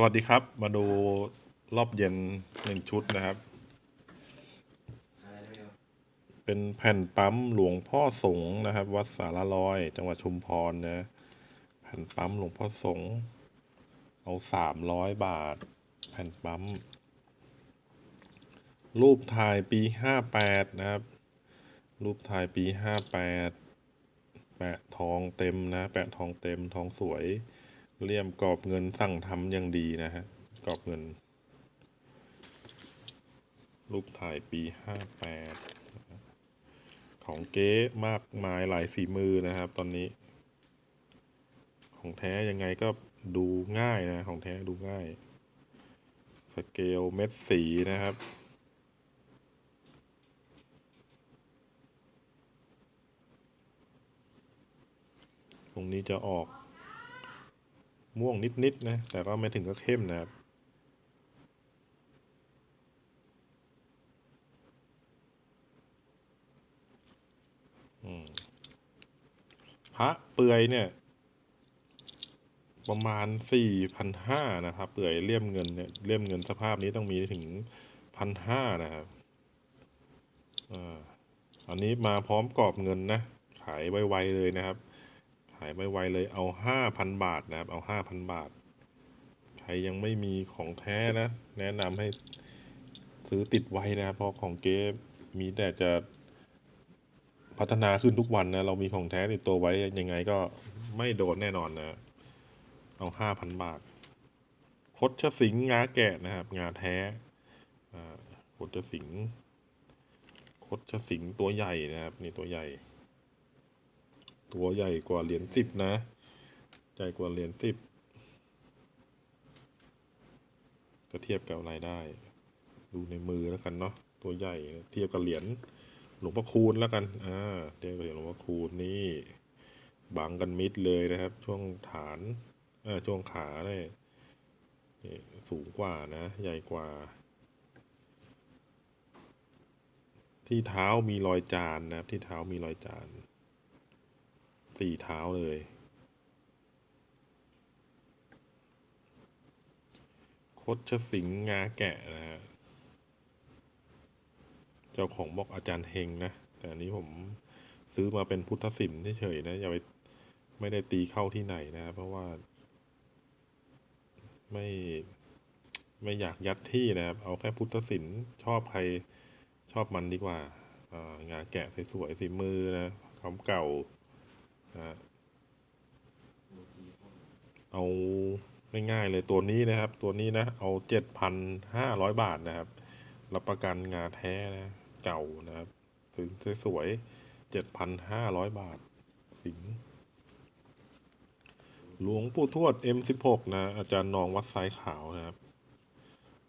สวัสดีครับ มาดูรอบเย็นหนึ่งชุดนะครับ เป็นแผ่นปั๊มหลวงพ่อสงฆ์นะครับ วัดสารลอย จังหวัดชุมพรนะแผ่นปั๊มหลวงพ่อสงฆ์เอาสามร้อยบาท แผ่นปั๊ม รูปถ่ายปีห้าแปดนะครับ รูปถ่ายปีห้าแปดแปะทองเต็มนะ แปะทองเต็มทองสวย เลี่ยมกรอบเงินสั่งทำอย่างดีนะฮะกรอบเงิน รูปถ่ายปีห้าแปดของเก๊มากมายหลายฝีมือนะครับ ตอนนี้ ของแท้ยังไงก็ดูง่ายนะ ของแท้ดูง่าย สเกลเม็ดสีนะครับตรงนี้จะออก ม่วงนิดๆนะ แต่ก็ไม่ถึงกับเข้มนะครับพระเปลือยเนี่ย ประมาณสี่พันห้านะครับ เปลือยเลี่ยมเงินเนี่ยเลี่ยมเงินสภาพนี้ต้องมีถึงพันห้านะครับอ่าอันนี้มาพร้อมกรอบเงินนะ ขายไวๆเลยนะครับ ขายไวๆเลยเอาห้าพันบาทนะครับ เอาห้าพันบาท ใครยังไม่มีของแท้นะ แนะนำให้ซื้อติดไว้นะครับเพราะของเก๊มีแต่จะพัฒนาขึ้นทุกวันนะ เรามีของแท้ติดตัวไว้ยังไงก็ไม่โดนแน่นอนนะ เอาห้าพันบาทคดชสิงงาแกะนะครับ งาแท้คดชสิงคดชสิงตัวใหญ่นะครับ นี่ตัวใหญ่ ตัวใหญ่กว่าเหรียญสิบนะ ใหญ่กว่าเหรียญสิบก็เทียบกับรายได้ ดูในมือแล้วกันเนาะตัวใหญ่เทียบกับเหรียญหลวงพ่อคูณแล้วกันอ่าเทียบกับเหรียญหลวงพ่อคูณนี่บังกันมิดเลยนะครับ ช่วงฐานเออช่วงขาเนี่ยสูงกว่านะ ใหญ่กว่า ที่เท้ามีรอยจานนะครับ ที่เท้ามีรอยจาน สี่เท้าเลย คดชสิงห์งาแกะนะฮะ เจ้าของบอกอาจารย์เฮงนะ แต่อันนี้ผมซื้อมาเป็นพุทธศิลป์เฉยๆนะ อย่าไปไม่ได้ตีเข้าที่ไหนนะ เพราะว่า ไม่ไม่อยากยัดที่นะครับ เอาแค่พุทธศิลป์ชอบใครชอบมันดีกว่าางาแกะสวยๆสีมือนะคำเก่า เอาง่ายๆเลยตัวนี้นะครับ ตัวนี้นะ เอาเจ็ดพันห้าร้อยบาทนะครับ รับประกันงาแท้นะ เก่านะครับสวยๆเจ็ดพันห้าร้อยบาท สิงหลวงปู่ทวด M16 นะ อาจารย์นองวัดไซขาวนะครับ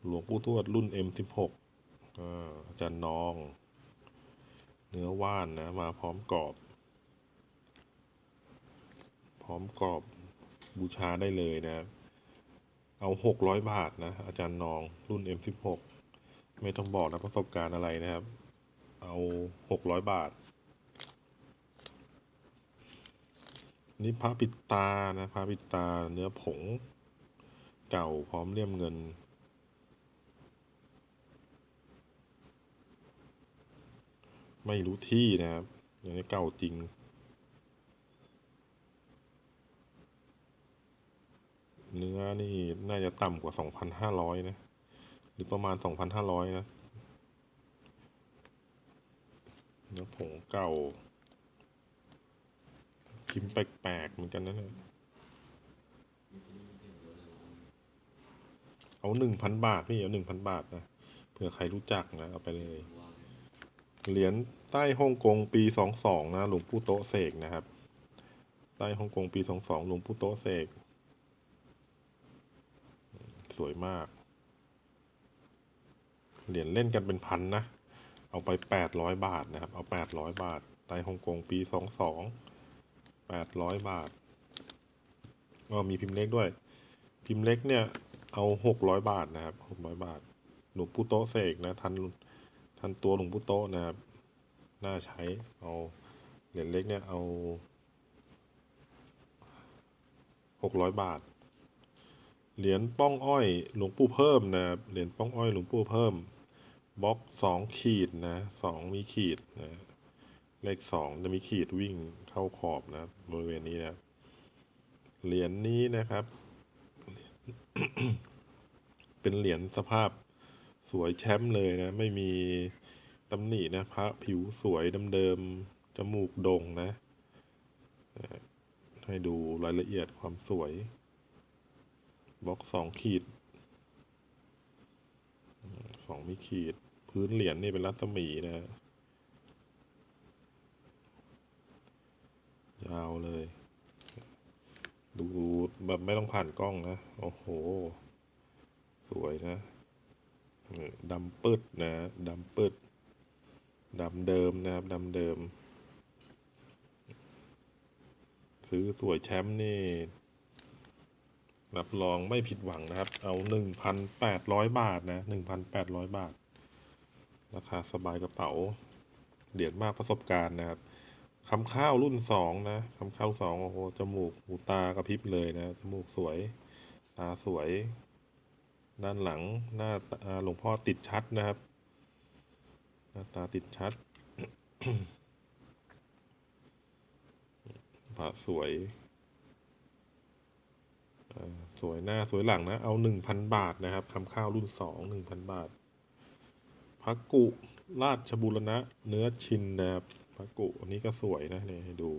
หลวงปู่ทวดรุ่น M16 อ่าอาจารย์นอง เนื้อว่านนะ มาพร้อมกรอบ ร้อมกรอบบูชาได้เลยนะครับเอาหกร้อยบาทนะ อาจารย์นองรุ่น M16 ไม่ต้องบอกนะประสบการณ์อะไรนะครับ เอาหกร้อยบาท นี่พระปิดตานะพระปิดตาเนื้อผง เก่าพร้อมเลี่ยมเงิน ไม่รู้ที่นะครับอย่างนี้เก่าจริง เนื้อนี่น่าจะต่ำกว่าสองพันห้าร้อยนะ หรือประมาณสองพันห้าร้อยนะเนื้อผงเก่าพิมพ์แปลกๆเหมือนกันนะเนี่ยเอาหนึ่งพันบาท พี่เอาหนึ่งพันบาทนะเผื่อใครรู้จักนะ เอาไปเลย เหรียญใต้ฮ่องกงปีสองสองนะ หลวงปู่โตเสกนะครับ ใต้ฮ่องกงปีสองสองหลวงปู่โตเสก สวยมาก เหรียญเล่นกันเป็นพันนะ เอาไปแปดร้อยบาทนะครับ เอาแปดร้อยบาทไต้ฮ่องกงปีสองสองแปดร้อยบาท ก็มีพิมพ์เล็กด้วย พิมพ์เล็กเนี่ย เอาหกร้อยบาทนะครับหกร้อยบาท หลวงปู่โตเสกนะ ทันทันตัวหลวงปู่โตนะครับ น่าใช้ เอาเหรียญเล็กเนี่ย เอาหกร้อยบาท เหรียญป้องอ้อยหลวงปู่เพิ่มนะครับเหรียญป้องอ้อยหลวงปู่เพิ่มบล็อกสองขีดนะสองมีขีดนะเลขสองจะมีขีดวิ่งเข้าขอบนะบริเวณนี้นะเหรียญนี้นะครับ เป็นเหรียญสภาพสวยแชมป์เลยนะ ไม่มีตำหนินะพระผิวสวยเดิมๆจมูกโด่งนะ ให้ดูรายละเอียดความสวย บล็อกสองขีดสองม่ขีด พื้นเหรียญนี่เป็นรัศมีนะ ยาวเลย ดูแบบไม่ต้องผ่านกล้องนะ โอ้โห สวยนะดำปืดนะดำปืดดำเดิมนะครับดำเดิม ซื้อสวยแชมป์นี่ รับรองไม่ผิดหวังนะครับ เอาหนึ่งพันแปดร้อยบาทนะหนึ่งพันแปดร้อยบาท ราคาสบายกระเป๋า เหรียญมากประสบการณ์นะครับคำข้าวรุ่นสองนะคำข้าวสองโอ้โห จมูกหูตากระพริบเลยนะ จมูกสวย ตาสวย ด้านหลังหน้าหลวงพ่อติดชัดนะครับ หน้าตาติดชัดพระสวย สวยหน้าสวยหลังนะ เอาหนึ่งพันบาทนะครับคำข้าวรุ่นสองหนึ่งพันบาทพระกุราชบุรณะ เนื้อชินนะครับพระกุอันนี้ก็สวยนะเนี่ยให้ดู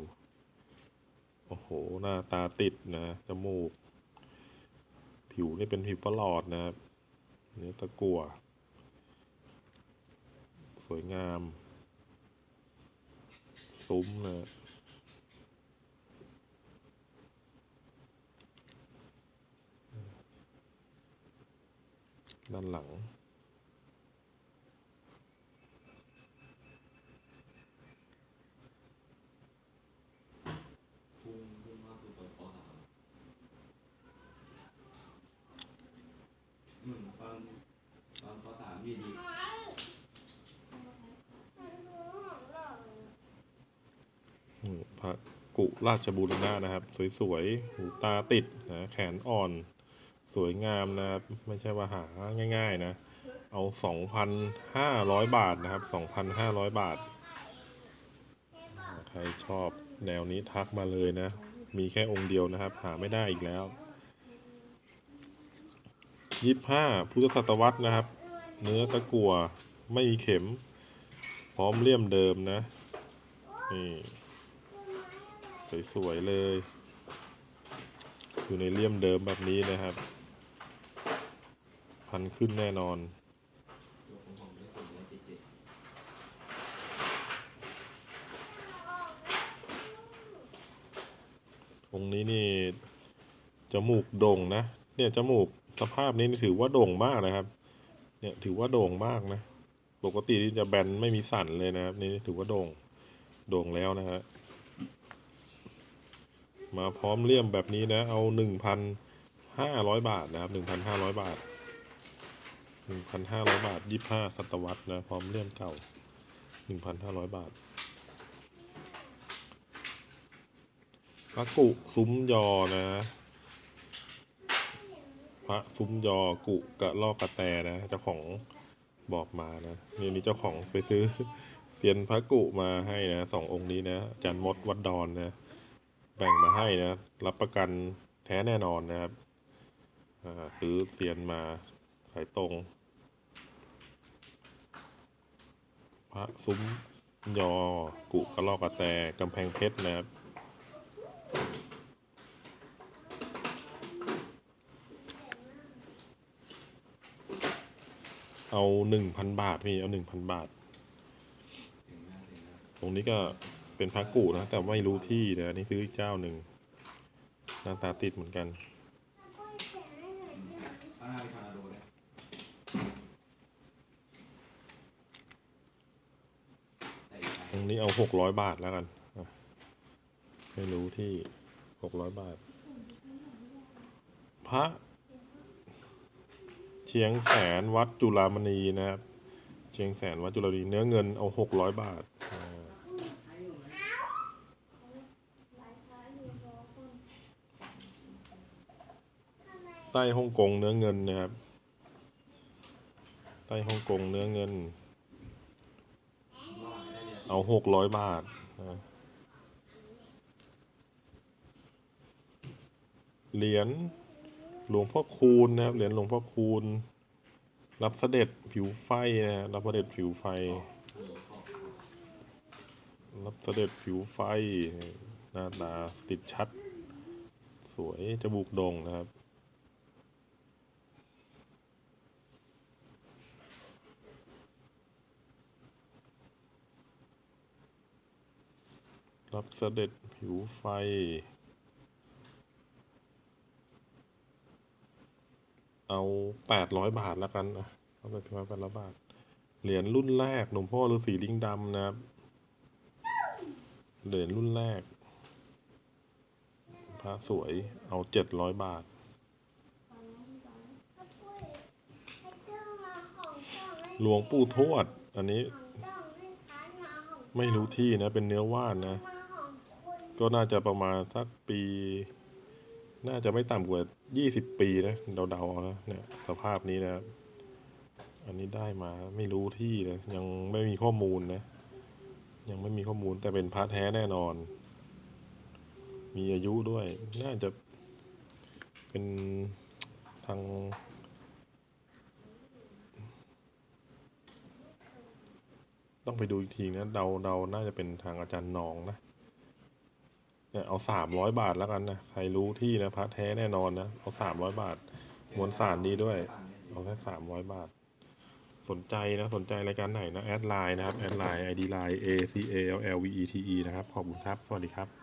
โอ้โห หน้าตาติดนะจมูก ผิวนี่เป็นผิวประหลอดนะครับเนื้อตะกั่วสวยงาม ซุ้มนะ ด้านหลังพุ่งพุ่งมากคือตอนปสามอืมตอนตอนปสามดีดีอืมพระกุราชบุรณะนะครับ สวยๆหูตาติดนะแขนอ่อน สวยงามนะครับไม่ใช่ว่าหาง่ายๆนะ เอา 2,500 บาทนะครับ 2,500 บาท ใครชอบแนวนี้ทักมาเลยนะ มีแค่องค์เดียวนะครับ หาไม่ได้อีกแล้วยี่ห้าพุทธศตวรรษนะครับ เนื้อตะกั่วไม่มีเข็ม พร้อมเลี่ยมเดิมนะ นี่ สวย ๆ เลย อยู่ในเลี่ยมเดิมแบบนี้นะครับ พันขึ้นแน่นอนตัวของนี้นี่ จมูกโด่งนะ เนี่ยจมูกสภาพนี้นี่ถือว่าโด่งมากนะครับ เนี่ยถือว่าโด่งมากนะ ปกติที่จะแบนไม่มีสันเลยนะครับ นี่ถือว่าโด่ง โด่งแล้วนะฮะ มาพร้อมเลี่ยมแบบนี้นะ เอาหนึ่งพันห้าร้อยบาทนะครับหนึ่งพันห้าร้อยบาท หนึ่งพันห้าร้อยบาทยี่ห้าศตวรรษนะ พร้อมเลี่ยมเก่าหนึ่งพันห้าร้อยบาทพระกุซุ้มยอนะ พระซุ้มยอกุกระลอกกระแตนะ เจ้าของบอกมานะนี่มีเจ้าของไปซื้อเซียนพระกุมาให้นะสององค์นี้นะจันมดวัดดอนนะ แบ่งมาให้นะ รับประกันแท้แน่นอนนะครับอ่าซื้อเซียนมาสายตรง พระซุ้มยอ กุกระลอกกระแตกำแพงเพชรนะครับเอาหนึ่งพันบาทพี่เอาหนึ่งพันบาท ตรงนี้ก็เป็นพระกูนะ แต่ไม่รู้ที่นะอันนี่ซื้อเจ้าหนึ่งหน้าตาติดเหมือนกันข้างหน้านอร์นาโดเลยแต่อีกตรงนี้เอาหกร้อยบาทแล้วกันไม่รู้ที่หกร้อยบาท พระเชียงแสนวัดจุฬามณีนะครับ เชียงแสนวัดจุฬามณีเนื้อเงินเอาหกร้อยบาทใต้ฮ่องกงเนื้อเงินนะครับ ใต้ฮ่องกงเนื้อเงิน เอาหกร้อยบาทนะเหรียญหลวงพ่อคูณนะครับ เหรียญหลวงพ่อคูณ รับเสด็จผิวไฟนะฮะรับเสด็จผิวไฟ รับเสด็จผิวไฟ หน้าตาติดชัด สวยจมูกโด่งนะครับ รับเสด็จผิวไฟ เอาแปดร้อยบาทแล้วกันนะเอาไปพิมพ์แปดร้อยบาท เหรียญรุ่นแรกหลวงพ่อฤาษีลิงดำนะครับ เหรียญรุ่นแรกพระสวยเอาเจ็ดร้อยบาทหลวงปู่ทวด อันนี้ ไม่รู้ที่นะ เป็นเนื้อว่านนะ ก็น่าจะประมาณสักปี น่าจะไม่ต่ำกว่ายี่สิบปีนะเดาๆเอานะเนี่ยสภาพนี้นะครับ อันนี้ได้มาไม่รู้ที่นะยังไม่มีข้อมูลนะ ยังไม่มีข้อมูลแต่เป็นพระแท้แน่นอน มีอายุด้วย น่าจะเป็นทางต้องไปดูอีกทีนะเดาเดาน่าจะเป็นทางอาจารย์นองนะ เนี่ยเอาสามร้อยบาทแล้วกันนะใครรู้ที่นะพระแท้แน่นอนนะเอาสามร้อยบาทมวลสารดีด้วย เอาแค่สามร้อยบาท สนใจนะสนใจรายการไหนนะแอดไลน์นะครับแอดไลน์ ID ไลน์ A C A L L V E T E นะครับขอบคุณครับ สวัสดีครับ